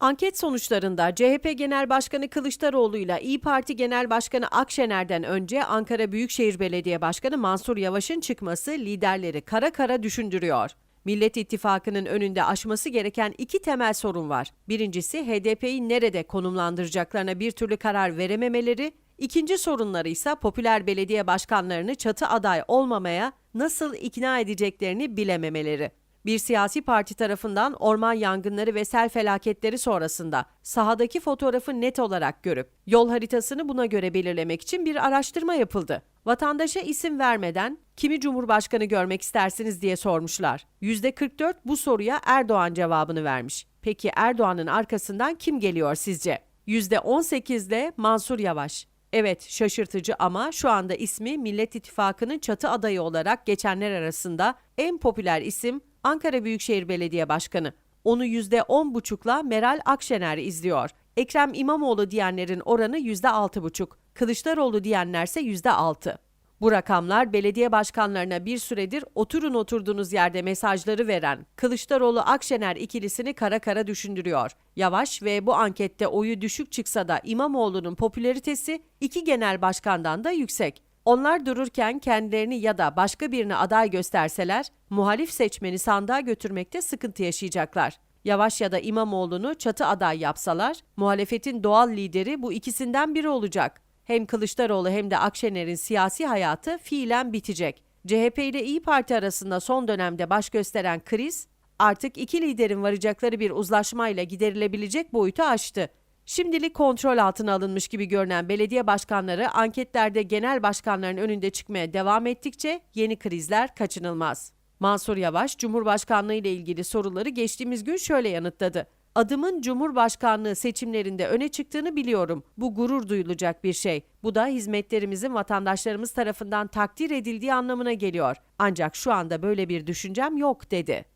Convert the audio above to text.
Anket sonuçlarında CHP Genel Başkanı Kılıçdaroğlu ile İyi Parti Genel Başkanı Akşener'den önce Ankara Büyükşehir Belediye Başkanı Mansur Yavaş'ın çıkması liderleri kara kara düşündürüyor. Millet İttifakı'nın önünde aşması gereken iki temel sorun var. Birincisi HDP'yi nerede konumlandıracaklarına bir türlü karar verememeleri, ikinci sorunları ise popüler belediye başkanlarını çatı aday olmamaya nasıl ikna edeceklerini bilememeleri. Bir siyasi parti tarafından orman yangınları ve sel felaketleri sonrasında sahadaki fotoğrafı net olarak görüp yol haritasını buna göre belirlemek için bir araştırma yapıldı. Vatandaşa isim vermeden kimi cumhurbaşkanı görmek istersiniz diye sormuşlar. %44 bu soruya Erdoğan cevabını vermiş. Peki Erdoğan'ın arkasından kim geliyor sizce? %18 de Mansur Yavaş. Evet şaşırtıcı ama şu anda ismi Millet İttifakı'nın çatı adayı olarak geçenler arasında en popüler isim Ankara Büyükşehir Belediye Başkanı. Onu %10,5'la Meral Akşener izliyor. Ekrem İmamoğlu diyenlerin oranı %6,5. Kılıçdaroğlu diyenlerse %6. Bu rakamlar belediye başkanlarına bir süredir oturun oturduğunuz yerde mesajları veren Kılıçdaroğlu Akşener ikilisini kara kara düşündürüyor. Yavaş ve bu ankette oyu düşük çıksa da İmamoğlu'nun popülaritesi iki genel başkandan da yüksek. Onlar dururken kendilerini ya da başka birini aday gösterseler muhalif seçmeni sandığa götürmekte sıkıntı yaşayacaklar. Yavaş ya da İmamoğlu'nu çatı aday yapsalar muhalefetin doğal lideri bu ikisinden biri olacak. Hem Kılıçdaroğlu hem de Akşener'in siyasi hayatı fiilen bitecek. CHP ile İyi Parti arasında son dönemde baş gösteren kriz artık iki liderin varacakları bir uzlaşmayla giderilebilecek boyutu aştı. Şimdilik kontrol altına alınmış gibi görünen belediye başkanları anketlerde genel başkanların önünde çıkmaya devam ettikçe yeni krizler kaçınılmaz. Mansur Yavaş, Cumhurbaşkanlığı ile ilgili soruları geçtiğimiz gün şöyle yanıtladı. Adımın Cumhurbaşkanlığı seçimlerinde öne çıktığını biliyorum. Bu gurur duyulacak bir şey. Bu da hizmetlerimizin vatandaşlarımız tarafından takdir edildiği anlamına geliyor. Ancak şu anda böyle bir düşüncem yok dedi.